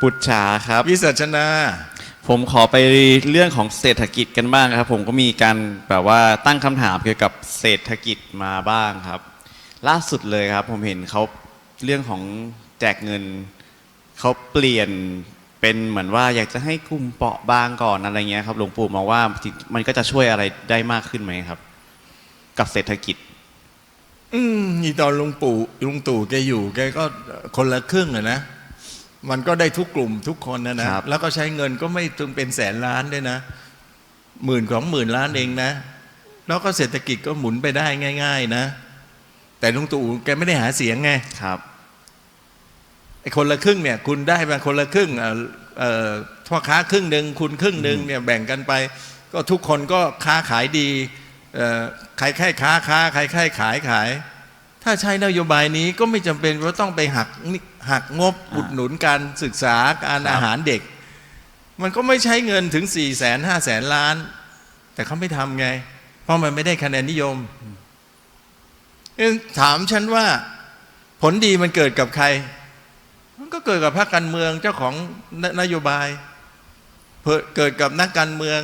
ปุจฉาครับ วิสัชนา ผมขอไปเรื่องของเศรษฐกิจกันบ้างครับ ผมก็มีการแบบว่าตั้งคำถามเกี่ยวกับเศรษฐกิจมาบ้างครับ ล่าสุดเลยครับ ผมเห็นเขาเรื่องของแจกเงินเขาเปลี่ยนเป็นเหมือนว่าอยากจะให้กลุ่มเปราะบางก่อนอะไรเงี้ยครับหลวงปู่มองว่ามันก็จะช่วยอะไรได้มากขึ้นไหมครับ กับเศรษฐกิจ อืมนี่ตอนลุงปู่ลุงตู่แกอยู่แกก็คนละครึ่งอะนะ มันก็ได้ทุกกลุ่มทุกคนนะนะครับแล้วก็ใช้เงินก็ไม่ถึงเป็นแสนล้านด้วยนะ หมื่นของหมื่นล้านเองนะ แล้วก็เศรษฐกิจก็หมุนไปได้ง่าย ๆ นะ แต่ลุงตู่แกไม่ได้หาเสียงไงครับไอ้คนละครึ่งเนี่ย คุณได้มาคนละครึ่งเอ่อเอ่อพ่อค้าครึ่งหนึ่งคุณครึ่งหนึ่งเนี่ยแบ่งกันไป ก็ทุกคนก็ค้าขายดีเอ่อใครใครค้าค้าใครใครขายขาย ถ้าใช้นโยบายนี้ก็ไม่จำเป็นว่าต้องไปหักหักงบอุดหนุนการศึกษาการอาหารเด็ก มันก็ไม่ใช้เงินถึง4ี่แสนห้าแสนล้าน แต่เขาไม่ทำไง เพราะมันไม่ได้คะแนนนิยม ถามฉันว่าผลดีมันเกิดกับใคร มันก็เกิดกับพรรคการเมืองเจ้าของนนโยบาย เกิดกับนักการเมือง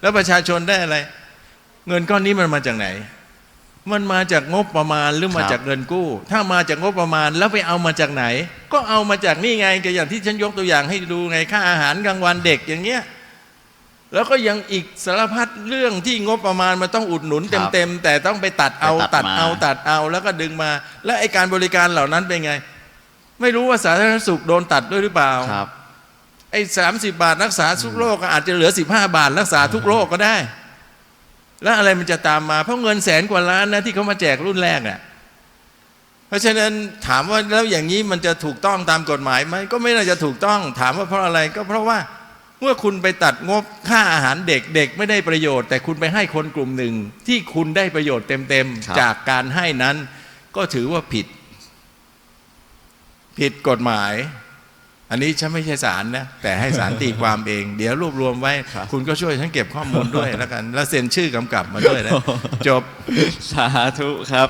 แล้วประชาชนได้อะไร เงินก้อนนี้มันมาจากไหน มันมาจากงบประมาณหรือมาครับจากเงินกู้ ถ้ามาจากงบประมาณแล้วไปเอามาจากไหน ก็เอามาจากนี่ไงก็อย่างที่ฉันยกตัวอย่างให้ดูไงค่าอาหารกลางวันเด็กอย่างเงี้ยแล้วก็ยังอีกสารพัดเรื่องที่งบประมาณมันต้องอุดหนุนครับเต็มๆแต่ต้องไปตัดเอาไปตัตัดดมาเอาตัดเอาแล้วก็ดึงมา แล้วไอการบริการเหล่านั้นเป็นไง ไม่รู้ว่าสาธารณสุขโดนตัดด้วยหรือเปล่าครับไอ้สามสิบาทรักษาทุกโรคก็อาจจะเหลือสิบห้าบาทรักษาทุกโรคก็ได้ แล้วอะไรมันจะตามมา เพราะเงินแสนกว่าล้านนะที่เขามาแจกรุ่นแรกเนี่ยเพราะฉะนั้นถามว่าแล้วอย่างนี้มันจะถูกต้องตามกฎหมายไหมก็ไม่น่าจะถูกต้อง ถามว่าเพราะอะไรก็เพราะว่าเมื่อคุณไปตัดงบค่าอาหารเด็กเด็กไม่ได้ประโยชน์ แต่คุณไปให้คนกลุ่มหนึ่ง ที่คุณได้ประโยชน์เต็มครับๆจากการให้นั้น ก็ถือว่าผิด ผิดกฎหมาย อันนี้ฉันไม่ใช่ศาลนะแต่ให้ศาลตีความเอง เดี๋ยวรวบรวมไว้ครับคุณก็ช่วยฉันเก็บข้อมูลด้วยแล้วกัน แล้วเซ็นชื่อกำกับมาด้วยนะจบ สาธุครับ